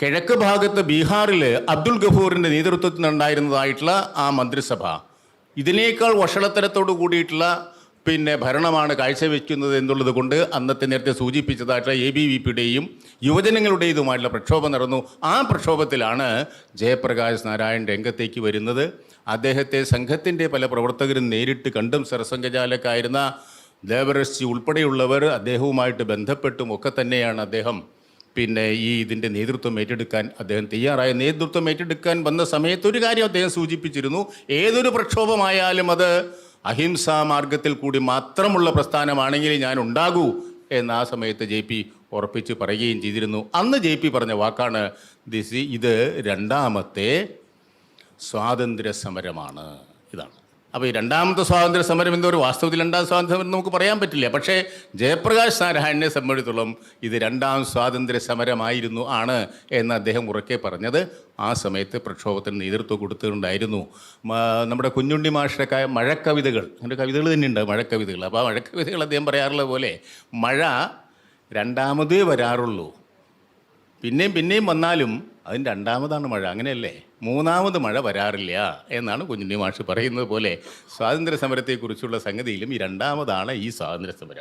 കിഴക്ക് ഭാഗത്ത് ബീഹാറിൽ അബ്ദുൽ ഗഫൂറിന്റെ നേതൃത്വത്തിൽ ഉണ്ടായിരുന്നതായിട്ടുള്ള ആ മന്ത്രിസഭ. ഇതിനേക്കാൾ വഷളത്തരത്തോട് കൂടിയിട്ടുള്ള പിന്നെ ഭരണമാണ് കാഴ്ചവെക്കുന്നത് എന്നുള്ളത് കൊണ്ട് അന്നത്തെ നേരത്തെ സൂചിപ്പിച്ചതായിട്ടുള്ള എ ബി വി പിയുടെയും യുവജനങ്ങളുടേതുമായിട്ടുള്ള പ്രക്ഷോഭം നടന്നു. ആ പ്രക്ഷോഭത്തിലാണ് ജയപ്രകാശ് നാരായൺ രംഗത്തേക്ക് വരുന്നത്. അദ്ദേഹത്തെ സംഘത്തിന്റെ പല പ്രവർത്തകരും നേരിട്ട് കണ്ടും സർസംഘചാലക്കായിരുന്ന ദേവരശി ഉൾപ്പെടെയുള്ളവർ അദ്ദേഹവുമായിട്ട് ബന്ധപ്പെട്ടും ഒക്കെ തന്നെയാണ് അദ്ദേഹം പിന്നെ ഈ ഇതിന്റെ നേതൃത്വം ഏറ്റെടുക്കാൻ അദ്ദേഹം തയ്യാറായ. നേതൃത്വം ഏറ്റെടുക്കാൻ വന്ന സമയത്ത് ഒരു കാര്യം അദ്ദേഹം സൂചിപ്പിച്ചിരുന്നു. ഏതൊരു പ്രക്ഷോഭമായാലും അത് അഹിംസാ മാർഗത്തിൽ കൂടി മാത്രമുള്ള പ്രസ്ഥാനമാണെങ്കിൽ ഞാൻ ഉണ്ടാകൂ എന്ന് ആ സമയത്ത് ജെ പി ഉറപ്പിച്ച് പറയുകയും ചെയ്തിരുന്നു. അന്ന് ജെ പി പറഞ്ഞ വാക്കാണ് ദിസ് ഇത് രണ്ടാമത്തെ സ്വാതന്ത്ര്യ സമരമാണ് അപ്പോൾ ഈ രണ്ടാമത്തെ സ്വാതന്ത്ര്യ സമരം എന്തോ ഒരു വാസ്തവത്തിൽ രണ്ടാം സ്വാതന്ത്ര്യ സമരം നമുക്ക് പറയാൻ പറ്റില്ല. പക്ഷേ ജയപ്രകാശ് നാരായണനെ സംബന്ധിച്ചിടത്തോളം ഇത് രണ്ടാം സ്വാതന്ത്ര്യ സമരമായിരുന്നു ആണ് എന്ന് അദ്ദേഹം ഉറക്കെ പറഞ്ഞത്. ആ സമയത്ത് പ്രക്ഷോഭത്തിന് നേതൃത്വം കൊടുത്തിട്ടുണ്ടായിരുന്നു. നമ്മുടെ കുഞ്ഞുണ്ണി മാഷിന്റെ മഴക്കവിതകൾ. എന്റെ കവിതകൾ തന്നെയുണ്ട് മഴക്കവിതകൾ. അപ്പോൾ ആ മഴക്കവിതകൾ അദ്ദേഹം പറയാറുള്ള പോലെ മഴ രണ്ടാമതേ വരാറുള്ളൂ. പിന്നെയും പിന്നെയും വന്നാലും അതിന് രണ്ടാമതാണ് മഴ. അങ്ങനെയല്ലേ? മൂന്നാമത് മഴ വരാറില്ല എന്നാണ് കുഞ്ഞുണ്ണി മാഷ് പറയുന്നത് പോലെ സ്വാതന്ത്ര്യ സമരത്തെക്കുറിച്ചുള്ള സംഗതിയിലും ഈ രണ്ടാമതാണ് ഈ സ്വാതന്ത്ര്യ സമരം